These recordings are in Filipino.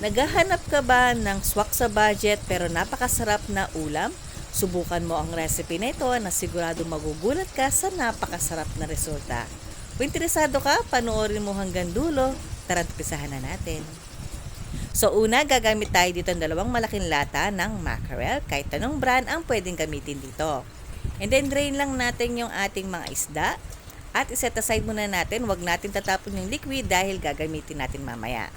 Naghahanap ka ba ng swak sa budget pero napakasarap na ulam? Subukan mo ang recipe na ito na sigurado magugulat ka sa napakasarap na resulta. Kung interesado ka, panoorin mo hanggang dulo. Tara, umpisahan na natin. So una, gagamit tayo dito ng dalawang malaking lata ng mackerel. Kahit anong brand ang pwedeng gamitin dito. And then drain lang natin yung ating mga isda. At iset aside muna natin, wag natin tatapon yung liquid dahil gagamitin natin mamaya.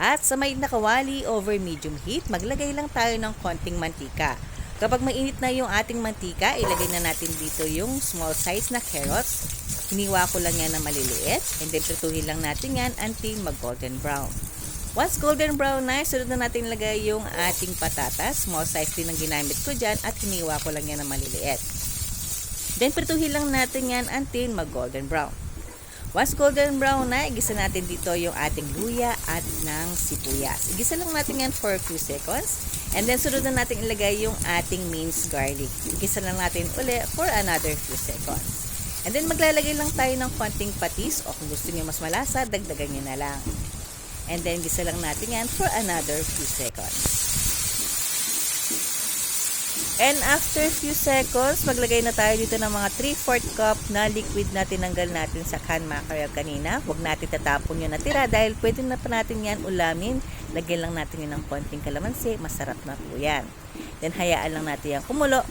At sa may nakawali over medium heat, maglagay lang tayo ng konting mantika. Kapag mainit na yung ating mantika, ilagay na natin dito yung small size na carrots. Hiniwa ko lang yan na maliliit. And then prituhin lang natin yan until mag-golden brown. Once golden brown na, sunod na natin ilagay yung ating patatas. Small size din ang ginamit ko dyan at hiniwa ko lang yan na maliliit. Then prituhin lang natin yan until mag-golden brown. Once golden brown na, igisa natin dito yung ating luya at ng sibuyas. Igisa lang natin yan for a few seconds. And then sunod na natin ilagay yung ating minced garlic. Igisa lang natin uli for another few seconds. And then maglalagay lang tayo ng konting patis o kung gusto niyo mas malasa, dagdagan niyo na lang. And then gisa lang natin yan for another few seconds. And after few seconds, maglagay na tayo dito ng mga 3-4 cup na liquid na tinanggal natin sa can mackerel kanina. Huwag natin tatapon yung natira dahil pwede na pa natin yan ulamin. Lagyan lang natin yun ng konting kalamansi. Masarap na po yan. Then hayaan lang natin yan kumulo.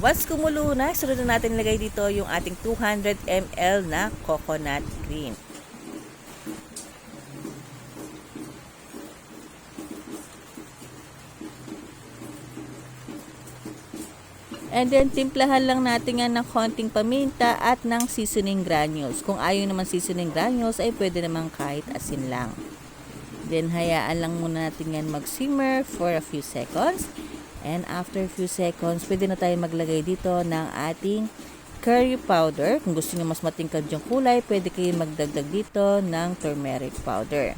Once kumulo na, sunod na natin lagay dito yung ating 200 ml na coconut cream. And then, timplahan lang natin yan ng konting paminta at ng seasoning granules. Kung ayaw naman seasoning granules, ay pwede naman kahit asin lang. Then, hayaan lang muna natin yan mag-simmer for a few seconds. And after a few seconds, pwede na tayo maglagay dito ng ating curry powder. Kung gusto nyo mas matingkad yung kulay, pwede kayo magdagdag dito ng turmeric powder.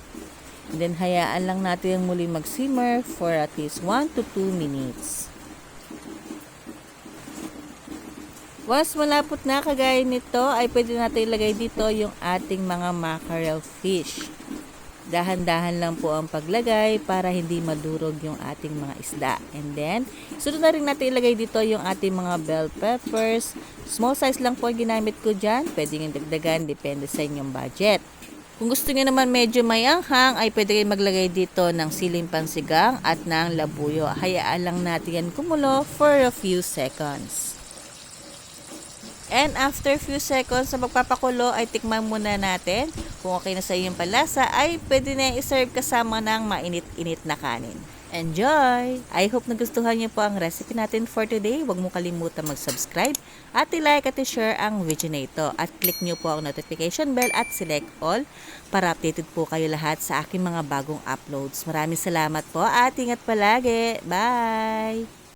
And then, hayaan lang natin yung muli mag-simmer for at least 1 to 2 minutes. Once malapot na kagaya nito, ay pwede natin ilagay dito yung ating mga mackerel fish. Dahan-dahan lang po ang paglagay para hindi madurog yung ating mga isda. And then, sunod na rin natin ilagay dito yung ating mga bell peppers. Small size lang po ang ginamit ko dyan. Pwede yung dagdagan, depende sa inyong budget. Kung gusto niyo naman medyo may anghang, ay pwede kayo maglagay dito ng siling pansigang at ng labuyo. Hayaan lang natin yan kumulo for a few seconds. And after few seconds sa magpapakulo ay tikman muna natin. Kung okay na sa iyo yung palasa ay pwede na i-serve kasama ng mainit-init na kanin. Enjoy! I hope nagustuhan niyo po ang recipe natin for today. Huwag mo kalimutan mag-subscribe at i-like at i-share ang video na ito. At click niyo po ang notification bell at select all para updated po kayo lahat sa aking mga bagong uploads. Maraming salamat po at ingat palagi. Bye!